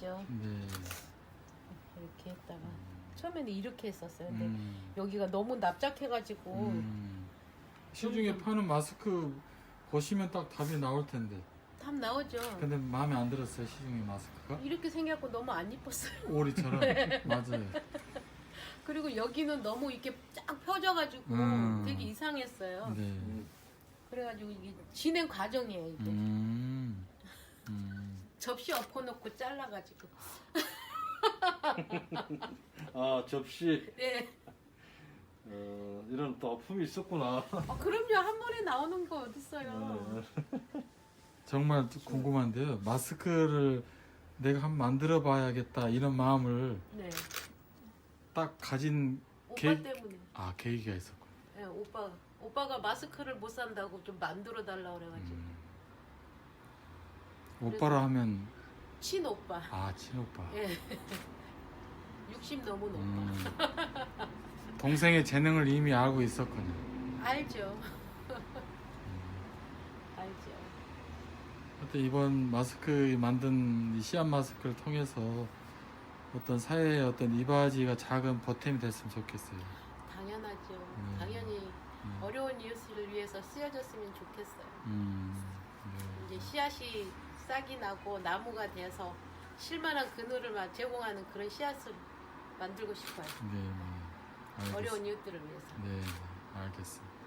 했죠. 네. 이렇게 했다가 처음에는 이렇게 했었어요. 근데 음. 여기가 너무 납작해가지고 음. 시중에 파는 마스크 보시면 딱 답이 나올 텐데. 답 나오죠. 근데 마음에 안 들었어요 시중에 마스크가? 이렇게 생겼고 너무 안 이뻤어요. 오리처럼 맞아요. 그리고 여기는 너무 이렇게 쫙 펴져가지고 음. 되게 이상했어요. 네. 그래가지고 이게 진행 과정이에요. 이게 음. 음. 접시 엎어놓고 잘라가지고. 아 접시 네. 어, 이런 또 아픔이 있었구나. 아, 그럼요 한 번에 나오는 거 어딨어요. 네. 정말 궁금한데요. 마스크를 내가 한번 만들어 봐야겠다 이런 마음을 네. 딱 가진 오빠 계획- 때문에. 아 계기가 있었군. 네, 오빠 오빠가 마스크를 못 산다고 좀 만들어 달라 그래가지고 음. 오빠라 하면 친 오빠. 아 친오빠. 예. 60 넘은 오빠. 음. 동생의 재능을 이미 알고 있었군요. 알죠. 알죠. 하여튼 이번 마스크 만든 이 씨앗 마스크를 통해서 어떤 사회의 어떤 이바지가 작은 보탬이 됐으면 좋겠어요. 당연하죠. 음. 당연히 음. 어려운 이웃을 위해서 쓰여졌으면 좋겠어요. 음. 네. 이제 씨앗이 싹이 나고 나무가 돼서 실만한 그늘을 마- 제공하는 그런 씨앗을 만들고 싶어요. 네. 네. 어려운 이웃들을 위해서. 네, 네, 알겠습니다.